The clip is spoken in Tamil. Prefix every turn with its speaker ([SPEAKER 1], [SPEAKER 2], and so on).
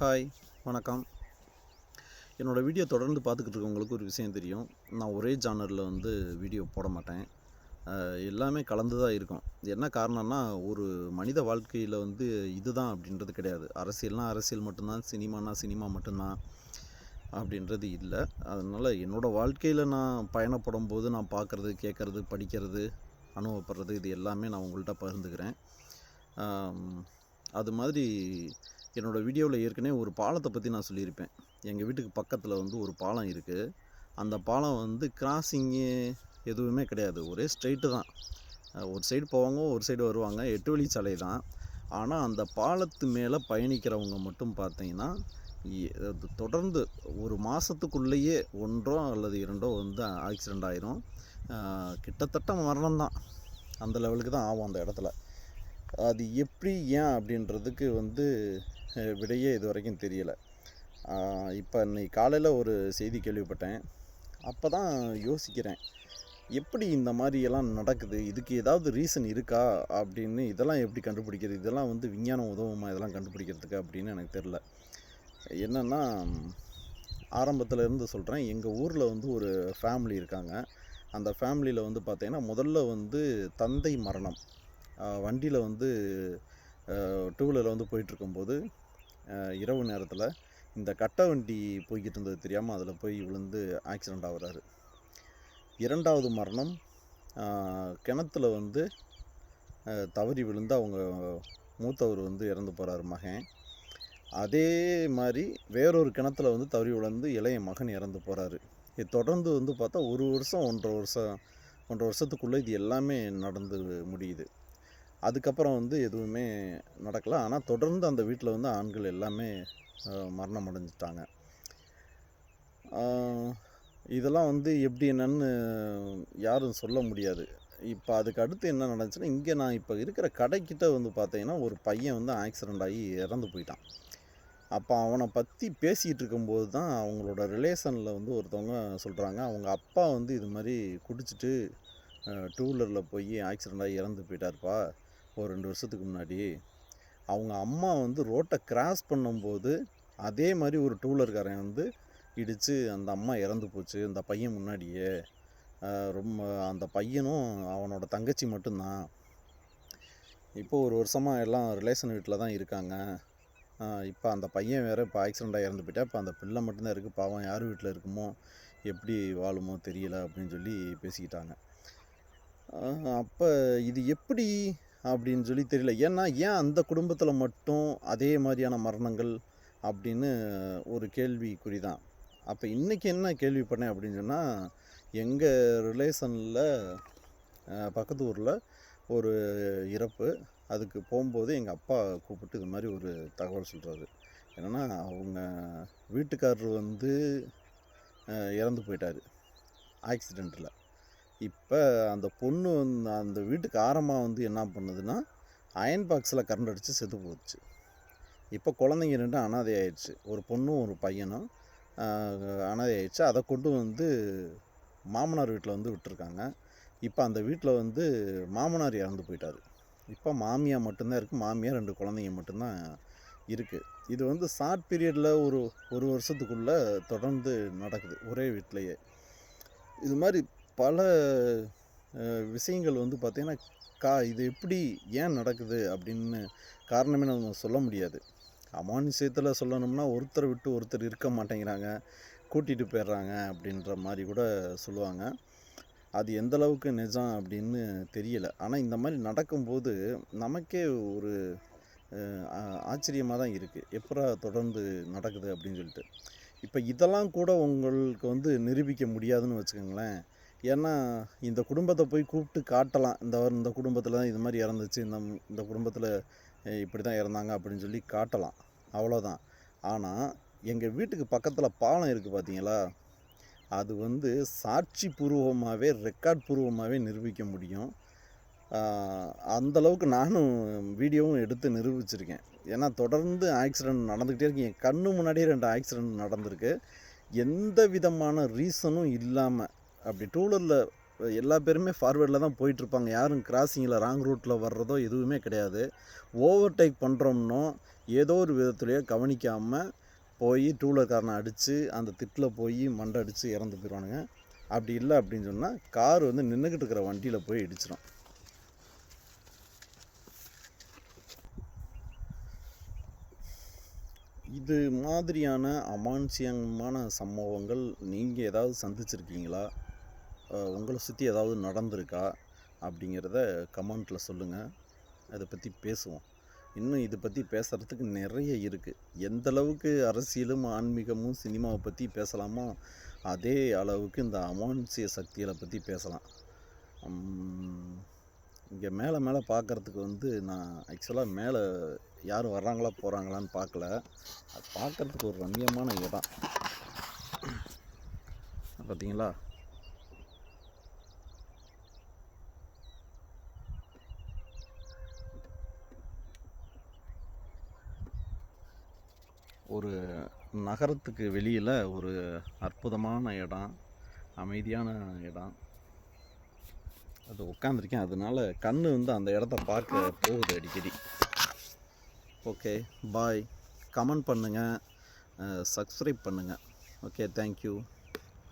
[SPEAKER 1] ஹாய் வணக்கம். என்னோடய வீடியோ தொடர்ந்து பார்த்துக்கிட்டு இருக்கவங்களுக்கு ஒரு விஷயம் தெரியும். நான் ஒரே ஜானரில் வந்து வீடியோ போட மாட்டேன். எல்லாமே கலந்து தான் இருக்கும். என்ன காரணம்னா ஒரு மனித வாழ்க்கையில் வந்து இதுதான் அப்படின்றது கிடையாது. அரசியல்னா அரசியல் மட்டும்தான் சினிமானா சினிமா மட்டும்தான் அப்படின்றது இல்லை. அதனால் என்னோடய வாழ்க்கையில் நான் பயணப்படும் போது நான் பார்க்குறது கேட்குறது படிக்கிறது அனுபவப்படுறது இது எல்லாமே நான் உங்கள்கிட்ட பகிர்ந்துக்கிறேன். அது மாதிரி என்னோடய வீடியோவில் ஏற்கனவே ஒரு பாலத்தை பற்றி நான் சொல்லியிருப்பேன். எங்கள் வீட்டுக்கு பக்கத்தில் வந்து ஒரு பாலம் இருக்குது அந்த பாலம் வந்து கிராசிங்கு எதுவுமே கிடையாது. ஒரே ஸ்ட்ரைட்டு தான். ஒரு சைடு போவாங்க ஒரு சைடு வருவாங்க. எட்டு வழி சாலை தான். ஆனால் அந்த பாலத்து மேலே பயணிக்கிறவங்க மட்டும் பார்த்தீங்கன்னா தொடர்ந்து ஒரு மாதத்துக்குள்ளேயே ஒன்றோ அல்லது இரண்டோ வந்து ஆக்சிடெண்ட் ஆயிரும். கிட்டத்தட்ட மரணம் தான் அந்த லெவலுக்கு தான் ஆகும் அந்த இடத்துல. அது எப்படி ஏன் அப்படின்றதுக்கு வந்து விடையே இது வரைக்கும் தெரியலை இப்போ இன்னைக்கு காலையில் ஒரு செய்தி கேள்விப்பட்டேன். அப்போ தான் யோசிக்கிறேன் எப்படி இந்த மாதிரியெல்லாம் நடக்குது? இதுக்கு ஏதாவது ரீசன் இருக்கா? அப்படின்னு இதெல்லாம் எப்படி கண்டுபிடிக்கிறது? இதெல்லாம் வந்து விஞ்ஞானம் உதவுமா? இதெல்லாம் கண்டுபிடிக்கிறதுக்கு அப்படின்னு எனக்கு தெரில என்னென்னா ஆரம்பத்தில் இருந்து சொல்கிறேன் எங்கள் ஊரில் வந்து ஒரு ஃபேமிலி இருக்காங்க. அந்த ஃபேமிலியில் வந்து பார்த்திங்கன்னா முதல்ல வந்து தந்தை மரணம். வண்டியில் வந்து டூ வீலரில் வந்து போயிட்டுருக்கும்போது இரவு நேரத்தில் இந்த கட்டை வண்டி போய்கிட்டு இருந்தது தெரியாமல் அதில் போய் விழுந்து ஆக்சிடெண்ட் ஆகுறாரு. இரண்டாவது மரணம் கிணத்துல வந்து தவறி விழுந்து அவங்க மூத்தவர் வந்து இறந்து போகிறார் மகன். அதே மாதிரி வேறொரு கிணத்துல வந்து தவறி விழுந்து இளைய மகன் இறந்து போகிறாரு இது தொடர்ந்து வந்து பார்த்தா ஒரு வருஷம் ஒன்றரை வருஷம் ஒன்றரை வருஷத்துக்குள்ளே இது எல்லாமே நடந்து முடியுது. அதுக்கப்புறம் வந்து எதுவுமே நடக்கலை. ஆனால் தொடர்ந்து அந்த வீட்டில் வந்து ஆண்கள் எல்லாமே மரணம் அடைஞ்சிட்டாங்க. இதெல்லாம் வந்து எப்படி என்னன்னு யாரும் சொல்ல முடியாது. இப்போ அதுக்கு அடுத்து என்ன நடந்துச்சுன்னா இங்கே நான் இப்போ இருக்கிற கடைக்கிட்ட வந்து பார்த்தீங்கன்னா ஒரு பையன் வந்து ஆக்சிடெண்ட் ஆகி இறந்து போயிட்டான். அப்போ அவனை பற்றி பேசிகிட்டு இருக்கும்போது தான் அவங்களோட ரிலேஷனில் வந்து ஒருத்தவங்க சொல்கிறாங்க அவங்க அப்பா வந்து இது மாதிரி குடிச்சிட்டு டூ வீலரில் போய் ஆக்சிடெண்ட் ஆகி இறந்து போயிட்டார்ப்பா. ஒரு ரெண்டு வருஷத்துக்கு முன்னாடி அவங்க அம்மா வந்து ரோட்டை கிராஸ் பண்ணும்போது அதே மாதிரி ஒரு டூலர்காரன் வந்து இடித்து அந்த அம்மா இறந்து போச்சு. அந்த பையன் முன்னாடியே. ரொம்ப அந்த பையனும் அவனோட தங்கச்சி மட்டும்தான். இப்போ ஒரு வருஷமாக எல்லாம் ரிலேஷன் வீட்டில் தான் இருக்காங்க. இப்போ அந்த பையன் வேறு இப்போ ஆக்சிடெண்ட்டாக இறந்து போயிட்டா இப்போ அந்த பிள்ளை மட்டும்தான் இருக்குது பாவம் யார் வீட்டில் இருக்குமோ எப்படி வாழுமோ தெரியல அப்படின்னு சொல்லி பேசிக்கிட்டாங்க. அப்போ இது எப்படி அப்படின்னு சொல்லி தெரியல. ஏன்னா ஏன் அந்த குடும்பத்தில் மட்டும் அதே மாதிரியான மரணங்கள் அப்படின்னு ஒரு கேள்விக்குறி தான் அப்போ இன்றைக்கி என்ன கேள்வி பண்ணேன் அப்படின்னு சொன்னால் எங்கள் ரிலேஷனில் பக்கத்து ஊரில் ஒரு இறப்பு. அதுக்கு போகும்போது எங்கள் அப்பா கூப்பிட்டு இது மாதிரி ஒரு தகவல் சொல்கிறாரு என்னென்னா அவங்க வீட்டுக்காரர் வந்து இறந்து போயிட்டார். ஆக்சிடெண்ட்டில் இப்போ அந்த பொண்ணு வந்து அந்த வீட்டுக்கு ஆரமாக வந்து என்ன பண்ணுதுன்னா அயன் பாக்ஸில் கரண்ட் அடித்து செத்து போச்சு. இப்போ குழந்தைங்க ரெண்டும் அனாதை ஆயிடுச்சு. ஒரு பொண்ணும் ஒரு பையனும் அனாதை ஆயிடுச்சு. அதை கொண்டு வந்து மாமனார் வீட்டில் வந்து விட்டுருக்காங்க. இப்போ அந்த வீட்டில் வந்து மாமனார் இறந்து போயிட்டார். இப்போ மாமியார் மட்டும்தான் இருக்குது மாமியார் ரெண்டு குழந்தைங்க மட்டும்தான் இருக்குது இது வந்து ஷார்ட் பீரியடில் ஒரு ஒரு வருஷத்துக்குள்ளே தொடர்ந்து நடக்குது. ஒரே வீட்டிலையே இது மாதிரி பல விஷயங்கள் வந்து பார்த்திங்கன்னா கா இது எப்படி ஏன் நடக்குது அப்படின்னு காரணமே நம்ம சொல்ல முடியாது. அமானுஷயத்தில் சொல்லணும்னா ஒருத்தரை விட்டு ஒருத்தர் இருக்க மாட்டேங்கிறாங்க. கூட்டிகிட்டு போயிடுறாங்க அப்படின்ற மாதிரி கூட சொல்லுவாங்க. அது எந்த அளவுக்கு நிஜம் அப்படின்னு தெரியல. ஆனால் இந்த மாதிரி நடக்கும்போது நமக்கே ஒரு ஆச்சரியமாக தான் இருக்குது எப்பரா தொடர்ந்து நடக்குது அப்படின்னு சொல்லிட்டு. இப்போ இதெல்லாம் கூட உங்களுக்கு வந்து நிரூபிக்க முடியாதுன்னு வச்சுக்கோங்களேன். ஏன்னா இந்த குடும்பத்தை போய் கூப்பிட்டு காட்டலாம். இந்த இந்த குடும்பத்தில் தான் இது மாதிரி இறந்துச்சு. இந்த இந்த குடும்பத்தில் இப்படி தான் இறந்தாங்க அப்படின்னு சொல்லி காட்டலாம். அவ்வளோதான் ஆனால் எங்கள் வீட்டுக்கு பக்கத்தில் பாலம் இருக்குது பார்த்தீங்களா அது வந்து சாட்சி பூர்வமாகவே ரெக்கார்ட் பூர்வமாகவே நிரூபிக்க முடியும். அந்தளவுக்கு நானும் வீடியோவும் எடுத்து நிரூபிச்சிருக்கேன். ஏன்னா தொடர்ந்து ஆக்சிடெண்ட் நடந்துக்கிட்டே இருக்கு. என் கண்ணு முன்னாடியே ரெண்டு ஆக்சிடெண்ட் நடந்திருக்கு. எந்த விதமான ரீசனும் இல்லாமல் அப்படி டூலரில் எல்லா பேருமே ஃபார்வேர்டில் தான் போயிட்டுருப்பாங்க. யாரும் கிராசிங்கில் ராங் ரூட்டில் வர்றதோ எதுவுமே கிடையாது. ஓவர்டேக் பண்ணுறோம்னோ ஏதோ ஒரு விதத்துலையோ கவனிக்காமல் போய் டூலர்காரனை அடித்து அந்த திட்டில் போய் மண்டை அடித்து இறந்து போயிடுவானுங்க. அப்படி இல்லை அப்படின்னு சொன்னால் கார் வந்து நின்றுக்கிட்டு இருக்கிற வண்டியில் போய் இடிச்சிடும் இது மாதிரியான அமானுஷியமான சம்பவங்கள் நீங்கள் ஏதாவது சந்திச்சிருக்கீங்களா? உங்களை சுற்றி ஏதாவது நடந்திருக்கா? அப்படிங்கிறத கமெண்ட்டில் சொல்லுங்கள் அதை பற்றி பேசுவோம். இன்னும் இதை பற்றி பேசுகிறதுக்கு நிறைய இருக்குது எந்த அளவுக்கு அரசியலும் ஆன்மீகமும் சினிமாவை பற்றி பேசலாமோ அதே அளவுக்கு இந்த அமானுஷ்ய சக்திகளை பற்றி பேசலாம். இங்கே மேலே மேலே பார்க்குறதுக்கு வந்து நான் ஆக்சுவலாக மேலே யாரும் வர்றாங்களா போகிறாங்களான்னு பார்க்கல அது பார்க்குறதுக்கு ஒரு ரம்மியமான இடம். பார்த்தீங்களா ஒரு நகரத்துக்கு வெளியில் ஒரு அற்புதமான இடம் அமைதியான இடம். அது உட்காந்துருக்கேன் அதனால கண் வந்து அந்த இடத்த பார்க்க போகுது அடிக்கடி. ஓகே பாய் கமெண்ட் பண்ணுங்கள் சப்ஸ்கிரைப் பண்ணுங்கள் ஓகே தேங்க்யூ